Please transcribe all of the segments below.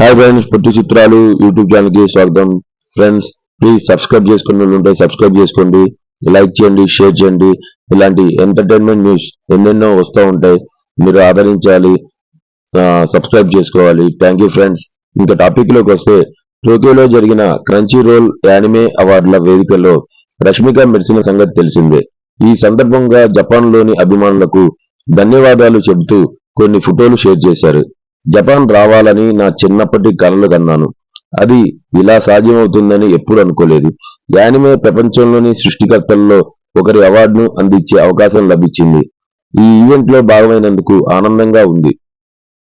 Hi friends పొట్టి చిత్రాలు YouTube ఛానల్కి స్వాగతం. ఫ్రెండ్స్ ప్లీజ్ సబ్స్క్రైబ్ చేసుకున్న వాళ్ళు ఉంటే సబ్స్క్రైబ్ చేసుకోండి. లైక్ చేయండి షేర్ చేయండి. ఇలాంటి ఎంటర్టైన్మెంట్ న్యూస్ ఎన్నెన్నో వస్తూ ఉంటాయి. మీరు ఆదరించాలి సబ్స్క్రైబ్ చేసుకోవాలి. థ్యాంక్ యూ ఫ్రెండ్స్ ఇంకా టాపిక్లోకి వస్తే టోక్యోలో జరిగిన క్రంచీ రోల్ యానిమే అవార్డుల వేదికలో రష్మిక మెరిసిన సంగతి తెలిసిందే. ఈ సందర్భంగా జపాన్లోని అభిమానులకు ధన్యవాదాలు చెబుతూ కొన్ని ఫోటోలు షేర్ చేశారు. జపాన్ రావాలని నా చిన్నప్పటి కలలు కన్నాను. అది ఇలా సాధ్యమవుతుందని ఎప్పుడు అనుకోలేదు. యానిమే ప్రపంచంలోని సృష్టికర్తల్లో ఒకరి అవార్డును అందించే అవకాశం లభించింది. ఈ ఈవెంట్లో భాగమైనందుకు ఆనందంగా ఉంది.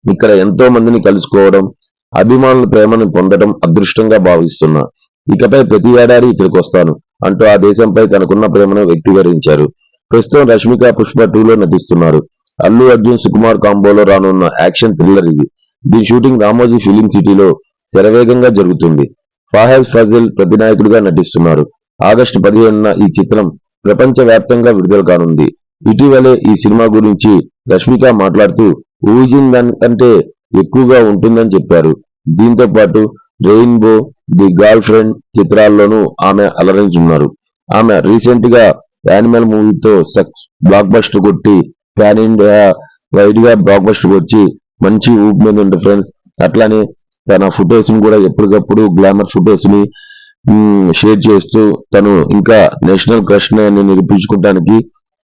ఇక్కడ ఎంతో మందిని కలుసుకోవడం అభిమానుల ప్రేమను పొందడం అదృష్టంగా భావిస్తున్నా. ఇకపై ప్రతి ఏడాది ఇక్కడికి వస్తాను అంటూ ఆ దేశంపై తనకున్న ప్రేమను వ్యక్తీకరించారు. ప్రస్తుతం రష్మిక పుష్ప టూలో నటిస్తున్నారు. అల్లు అర్జున్ సుకుమార్ కాంబోలో రానున్న యాక్షన్ థ్రిల్లర్ ఇది. దీని షూటింగ్ రామోజీ ఫిలిం సిటీలో శరవేగంగా జరుగుతుంది. ఫాహెల్ ఫజిల్ ప్రతినాయకుడిగా నటిస్తున్నారు. ఆగస్టు పదిహేనున ఈ చిత్రం ప్రపంచ వ్యాప్తంగా విడుదల కానుంది. ఇటీవలే ఈ సినిమా గురించి రష్మిక మాట్లాడుతూ ఊహించిన దానికంటే ఎక్కువగా ఉంటుందని చెప్పారు. దీంతో పాటు రెయిన్బో ది గర్ల్ ఫ్రెండ్ చిత్రాల్లోనూ ఆమె అలరించున్నారు. ఆమె రీసెంట్గా యానిమల్ మూవీతో సక్స్ బ్లాక్ బస్టర్ కొట్టి ప్యాన్ ఇండియా వైడ్గా బ్లాక్ బస్టర్ వచ్చి మంచి ఊపు మీద ఉండే ఫ్రెండ్స్ అట్లానే తన ఫొటోస్ని కూడా ఎప్పటికప్పుడు గ్లామర్ ఫొటోస్ని షేర్ చేస్తూ తను ఇంకా నేషనల్ క్రష్ అని నిరూపించుకోవడానికి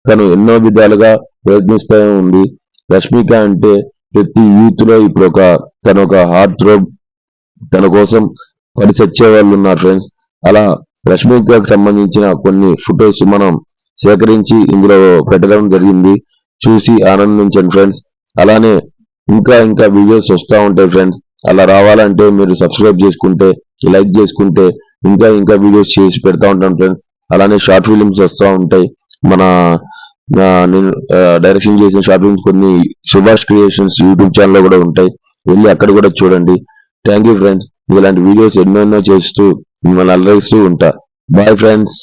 తను ఎన్నో విధాలుగా ప్రయత్నిస్తూ ఉంది. రష్మిక అంటే ప్రతి యూత్లో ఇప్పుడు ఒక తన ఒక హార్ట్ థ్రోబ్ తన కోసం పడి వాళ్ళు ఉన్నారు ఫ్రెండ్స్ అలా రష్మికకు సంబంధించిన కొన్ని ఫొటోస్ మనం సేకరించి ఇందులో పెట్టడం జరిగింది. చూసి ఆనందించండి ఫ్రెండ్స్ అలానే ఇంకా ఇంకా వీడియోస్ వస్తూ ఉంటాయి ఫ్రెండ్స్ అలా రావాలంటే మీరు సబ్స్క్రైబ్ చేసుకుంటే లైక్ చేసుకుంటే ఇంకా ఇంకా వీడియోస్ చేసి పెడతా ఉంటాను ఫ్రెండ్స్ అలానే షార్ట్ ఫిలిమ్స్ వస్తూ ఉంటాయి. మన నేను డైరెక్షన్ చేసిన షార్ట్ ఫిల్మ్స్ కొన్ని సుభాష్ క్రియేషన్స్ యూట్యూబ్ ఛానల్ కూడా ఉంటాయి. వెళ్ళి అక్కడ కూడా చూడండి. థ్యాంక్ యూ ఫ్రెండ్స్ ఇలాంటి వీడియోస్ ఎన్నో ఎన్నో చేస్తూ మిమ్మల్ని అలరిస్తూ ఉంటా. Bye friends